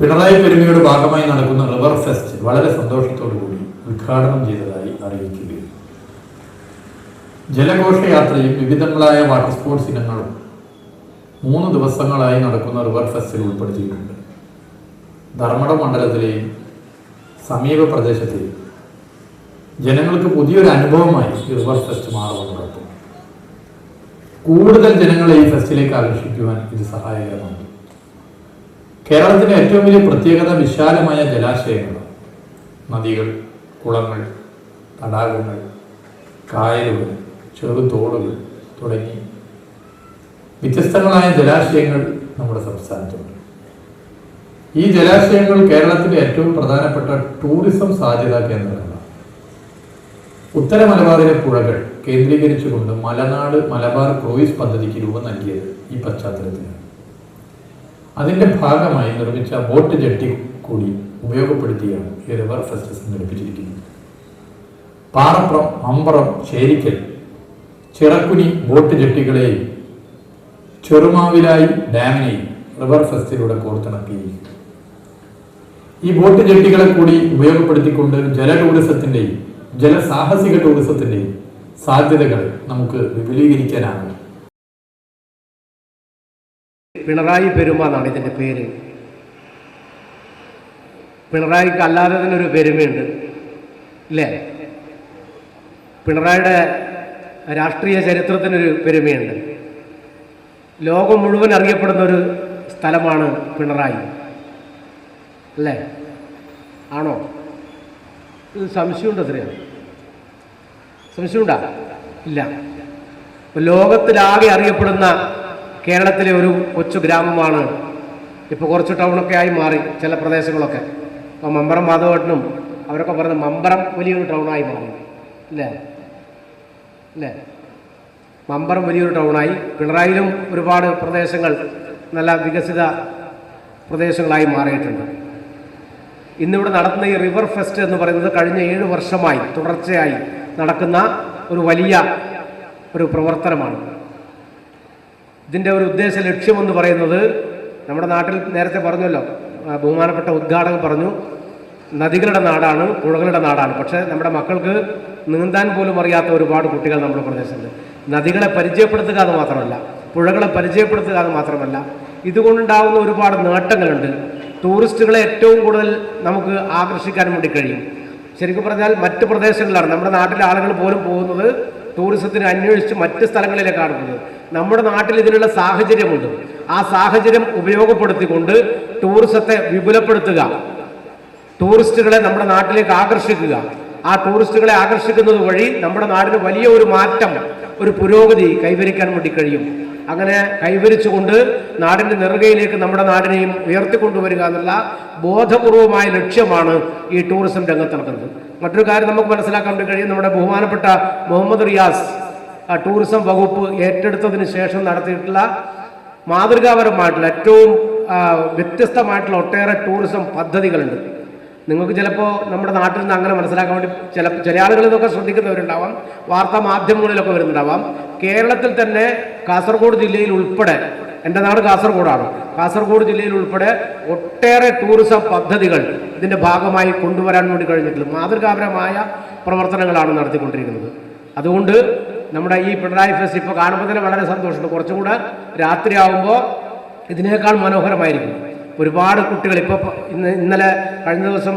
പിണറായി പെരുമയുടെ ഭാഗമായി നടക്കുന്ന river fest വളരെ സന്തോഷത്തോടു കൂടി ഉദ്ഘാടനം ചെയ്തതായി അറിയിക്കുകയും ജലഘോഷയാത്രയും വിവിധങ്ങളായ വാട്ടർ സ്പോർട്സ് ഇനങ്ങളും മൂന്ന് ദിവസങ്ങളായി നടക്കുന്ന റിവർ ഫെസ്റ്റിൽ ഉൾപ്പെടുത്തിയിട്ടുണ്ട്. ധർമ്മട മണ്ഡലത്തിലെയും സമീപ പ്രദേശത്തെയും ജനങ്ങൾക്ക് പുതിയൊരു അനുഭവമായി ഈ റിവർ ഫെസ്റ്റ് മാറുമെന്നുറപ്പും കൂടുതൽ ജനങ്ങളെ ഈ ഫെസ്റ്റിലേക്ക് ആകർഷിക്കുവാൻ ഇത് സഹായകരമാണ് കേരളത്തിലെ ഏറ്റവും വലിയ പ്രത്യേകത വിശാലമായ ജലാശയങ്ങളാണ് നദികൾ കുളങ്ങൾ തടാകങ്ങൾ കായലുകൾ ചെറുതോടുകൾ തുടങ്ങി വ്യത്യസ്തങ്ങളായ ജലാശയങ്ങൾ നമ്മുടെ സംസ്ഥാനത്തുണ്ട്. ഈ ജലാശയങ്ങൾ കേരളത്തിലെ ഏറ്റവും പ്രധാനപ്പെട്ട ടൂറിസം സാധ്യത കേന്ദ്രങ്ങളാണ്. ഉത്തര മലബാറിലെ പുഴകൾ കേന്ദ്രീകരിച്ചുകൊണ്ട് മലനാട് മലബാർ ക്രൂയിസ് പദ്ധതിക്ക് രൂപം നൽകിയത് ഈ പശ്ചാത്തലത്തിലാണ്. അതിന്റെ ഭാഗമായി നിർമ്മിച്ച ബോട്ട് ജെട്ടി കൂടി ഉപയോഗപ്പെടുത്തിയാണ് ഈ റിവർ ഫെസ്റ്റ് സംഘടിപ്പിച്ചിരിക്കുന്നത്. പാറപ്പുറം അമ്പറം ചേരിക്കൽ ചിറക്കുനി ബോട്ട് ജെട്ടികളെയും ചെറുമാവിലായി ഡാമിനെയും റിവർ ഫെസ്റ്റിലൂടെ കോർത്തിണക്കിയിരിക്കും ഈ ബോട്ട് ജെട്ടികളെ കൂടി ഉപയോഗപ്പെടുത്തിക്കൊണ്ട് ജല ടൂറിസത്തിന്റെയും ജലസാഹസിക ടൂറിസത്തിന്റെയും സാധ്യതകൾ നമുക്ക് വിപുലീകരിക്കാനാകും. പിണറായി പെരുമ എന്നാണ് ഇതിന്റെ പേര്. പിണറായിക്ക് അല്ലാതെ തന്നെ ഒരു പെരുമയുണ്ട് ഇല്ലേ? പിണറായിയുടെ രാഷ്ട്രീയ ചരിത്രത്തിനൊരു പെരുമയുണ്ട്. ലോകം മുഴുവൻ അറിയപ്പെടുന്ന ഒരു സ്ഥലമാണ് പിണറായി അല്ലേ? ആണോ? ഇത് സംശയമുണ്ടോ എത്രയാണ് സംശയമുണ്ടാ? ഇല്ല. ലോകത്തിലാകെ അറിയപ്പെടുന്ന കേരളത്തിലെ ഒരു കൊച്ചു ഗ്രാമമാണ്. ഇപ്പോൾ കുറച്ച് ടൗണൊക്കെ ആയി മാറി ചില പ്രദേശങ്ങളൊക്കെ. അപ്പോൾ മമ്പറം മാധവട്ടനും അവരൊക്കെ പറയുന്നത് മമ്പറം വലിയൊരു ടൗണായി മാറി. അല്ലേ? അല്ലേ? മമ്പറം വലിയൊരു ടൗണായി പിണറായിലും ഒരുപാട് പ്രദേശങ്ങൾ നല്ല വികസിത പ്രദേശങ്ങളായി മാറിയിട്ടുണ്ട്. ഇന്നിവിടെ നടത്തുന്ന ഈ റിവർ ഫെസ്റ്റ് എന്ന് പറയുന്നത് കഴിഞ്ഞ ഏഴ് വർഷമായി തുടർച്ചയായി നടക്കുന്ന ഒരു വലിയ ഒരു പ്രവർത്തനമാണ്. ഇതിന്റെ ഒരു ഉദ്ദേശ ലക്ഷ്യമെന്ന് പറയുന്നത് നമ്മുടെ നാട്ടിൽ നേരത്തെ പറഞ്ഞല്ലോ ബഹുമാനപ്പെട്ട ഉദ്ഘാടകൻ പറഞ്ഞു നദികളുടെ നാടാണ് പുഴകളുടെ നാടാണ്. പക്ഷേ നമ്മുടെ മക്കൾക്ക് നീന്താൻ പോലും അറിയാത്ത ഒരുപാട് കുട്ടികൾ നമ്മുടെ പ്രദേശത്തുണ്ട് നദികളെ പരിചയപ്പെടുത്തുക എന്ന് മാത്രമല്ല പുഴകളെ പരിചയപ്പെടുത്തുക എന്ന് മാത്രമല്ല ഇതുകൊണ്ടുണ്ടാകുന്ന ഒരുപാട് നേട്ടങ്ങളുണ്ട്. ടൂറിസ്റ്റുകളെ ഏറ്റവും കൂടുതൽ നമുക്ക് ആകർഷിക്കാൻ വേണ്ടി കഴിയും. ശരിക്കും പറഞ്ഞാൽ മറ്റ് പ്രദേശങ്ങളിലാണ് നമ്മുടെ നാട്ടിലെ ആളുകൾ പോലും പോകുന്നത് ടൂറിസത്തിന് അന്വേഷിച്ച് മറ്റ് സ്ഥലങ്ങളിലേക്കാണ് പോകുന്നത്. നമ്മുടെ നാട്ടിൽ ഇതിനുള്ള സാഹചര്യമുണ്ട്. ആ സാഹചര്യം ഉപയോഗപ്പെടുത്തിക്കൊണ്ട് ടൂറിസത്തെ വിപുലപ്പെടുത്തുക. ടൂറിസ്റ്റുകളെ നമ്മുടെ നാട്ടിലേക്ക് ആകർഷിക്കുക. ആ ടൂറിസ്റ്റുകളെ ആകർഷിക്കുന്നത് വഴി നമ്മുടെ നാടിന് വലിയ ഒരു മാറ്റം ഒരു പുരോഗതി കൈവരിക്കാൻ വേണ്ടി കഴിയും. അങ്ങനെ കൈവരിച്ചുകൊണ്ട് നാടിന്റെ നെറുകയിലേക്ക് നമ്മുടെ നാടിനെയും ഉയർത്തിക്കൊണ്ടുവരിക എന്നുള്ള ബോധപൂർവമായ ലക്ഷ്യമാണ് ഈ ടൂറിസം രംഗത്ത് നടക്കുന്നത്. മറ്റൊരു കാര്യം നമുക്ക് മനസ്സിലാക്കാൻ വേണ്ടി കഴിയും. നമ്മുടെ ബഹുമാനപ്പെട്ട മുഹമ്മദ് റിയാസ് ടൂറിസം വകുപ്പ് ഏറ്റെടുത്തതിന് ശേഷം നടത്തിയിട്ടുള്ള മാതൃകാപരമായിട്ടുള്ള ഏറ്റവും വ്യത്യസ്തമായിട്ടുള്ള ഒട്ടേറെ ടൂറിസം പദ്ധതികളുണ്ട്. നിങ്ങൾക്ക് ചിലപ്പോൾ നമ്മുടെ നാട്ടിൽ നിന്ന് അങ്ങനെ മനസ്സിലാക്കാൻ വേണ്ടി ചില ചില ആളുകൾ ഇതൊക്കെ ശ്രദ്ധിക്കുന്നവരുണ്ടാവാം. വാർത്താ മാധ്യമങ്ങളിലൊക്കെ വരുന്നുണ്ടാവാം. കേരളത്തിൽ തന്നെ കാസർഗോഡ് ജില്ലയിൽ ഉൾപ്പെടെ എന്റെ നാട് കാസർഗോഡാണ്. കാസർഗോഡ് ജില്ലയിൽ ഉൾപ്പെടെ ഒട്ടേറെ ടൂറിസം പദ്ധതികൾ ഇതിന്റെ ഭാഗമായി കൊണ്ടുവരാൻ വേണ്ടി കഴിഞ്ഞിട്ടുള്ള മാതൃകാപരമായ പ്രവർത്തനങ്ങളാണ് നടത്തിക്കൊണ്ടിരിക്കുന്നത്. അതുകൊണ്ട് നമ്മുടെ ഈ പിണറായി ഫെസ്റ്റ് ഇപ്പോൾ കാണുമ്പോൾ തന്നെ വളരെ സന്തോഷമുണ്ട്. കുറച്ചും കൂടെ രാത്രിയാവുമ്പോൾ ഇതിനേക്കാൾ മനോഹരമായിരിക്കും. ഒരുപാട് കുട്ടികൾ ഇപ്പോൾ ഇന്ന് ഇന്നലെ കഴിഞ്ഞ ദിവസം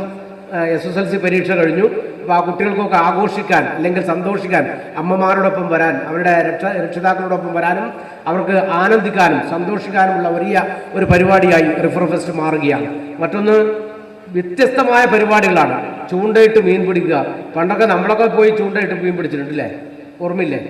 എസ് എസ് എൽ സി പരീക്ഷ കഴിഞ്ഞു. അപ്പോൾ ആ കുട്ടികൾക്കൊക്കെ ആഘോഷിക്കാൻ അല്ലെങ്കിൽ സന്തോഷിക്കാൻ അമ്മമാരോടൊപ്പം വരാൻ അവരുടെ രക്ഷ രക്ഷിതാക്കളോടൊപ്പം വരാനും അവർക്ക് ആനന്ദിക്കാനും സന്തോഷിക്കാനുമുള്ള വലിയ ഒരു പരിപാടിയായി റിഫർ ഫെസ്റ്റ് മാറുകയാണ്. മറ്റൊന്ന് വ്യത്യസ്തമായ പരിപാടികളാണ്. ചൂണ്ടയിട്ട് മീൻ പിടിക്കുക. പണ്ടൊക്കെ നമ്മളൊക്കെ പോയി ചൂണ്ടയിട്ട് മീൻ പിടിച്ചിട്ടുണ്ട് അല്ലേ ഓർമ്മയില്ലേ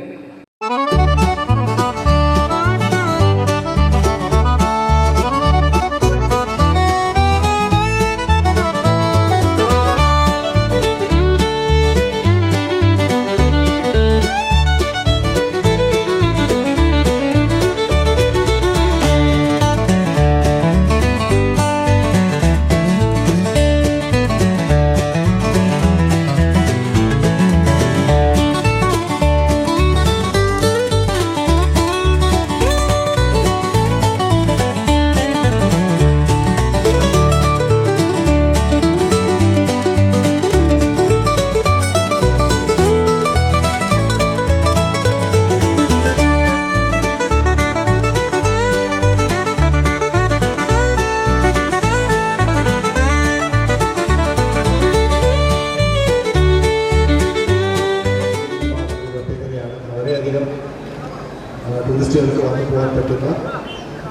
ആ, ടൂറിസ്റ്റുകൾക്ക് വന്നു പോകാൻ പറ്റുന്ന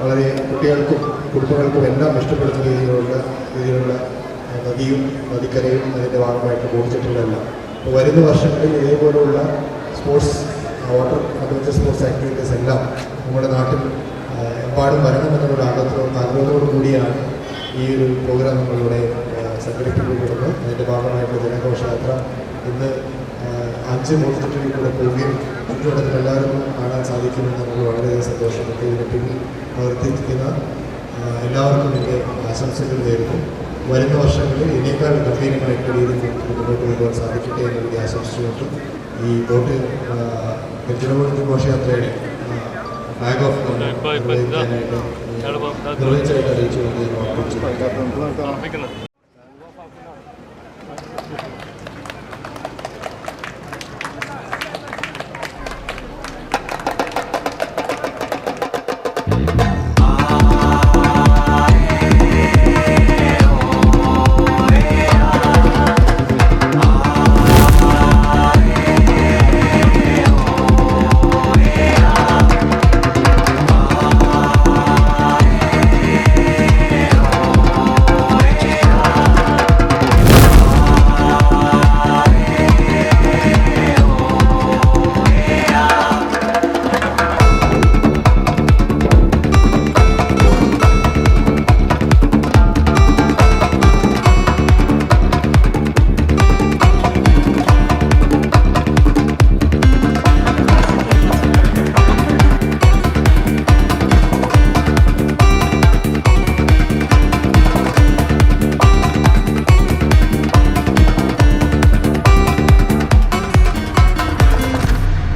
വളരെ കുട്ടികൾക്കും കുടുംബങ്ങൾക്കും എല്ലാം ഇഷ്ടപ്പെടുന്ന രീതിയിലുള്ള രീതിയിലുള്ള നദിയും നദിക്കരയും അതിന്റെ ഭാഗമായിട്ട് കുടിച്ചിട്ടുള്ളതെല്ലാം അപ്പോൾ വരുന്ന വർഷങ്ങളിൽ ഇതേപോലെയുള്ള sports water adventure sports activities എല്ലാം നമ്മുടെ നാട്ടിൽ എമ്പാടും വരണമെന്നുള്ള ആഗ്രഹത്തോട് ആഗ്രഹത്തോടു കൂടിയാണ് ഈ ഒരു പ്രോഗ്രാം നമ്മളിവിടെ സംഘടിപ്പിക്കപ്പെടുന്നത്. അതിന്റെ ഭാഗമായിട്ട് ജനഘോഷയാത്ര ഇന്ന് അഞ്ച് കൂടെ പോവുകയും ചുറ്റുവട്ടത്തിൽ എല്ലാവർക്കും കാണാൻ സാധിക്കുമെന്ന് നമ്മൾ വളരെയധികം സന്തോഷപ്പെട്ടു ഇതിന് പിന്നിൽ പ്രവർത്തിക്കുന്ന എല്ലാവർക്കും എന്റെ ആശംസകൾ നേരുന്നു. വരുന്ന വർഷങ്ങളിൽ ഇതിനേക്കാൾ ഗംഭീരമായിട്ട് രീതിയിൽ മുന്നോട്ട് കൊണ്ടുപോകാൻ സാധിക്കട്ടെ എന്ന് കൂടി ആശംസിച്ചുകൊണ്ട് ഈ ബോട്ട് ഗജനമൂർത്തി ഘോഷയാത്രയുടെ ബാങ്ക് ഓഫ് നിർവഹിച്ചതായിട്ട് അറിയിച്ചുകൊണ്ട് വാക്കുകൾ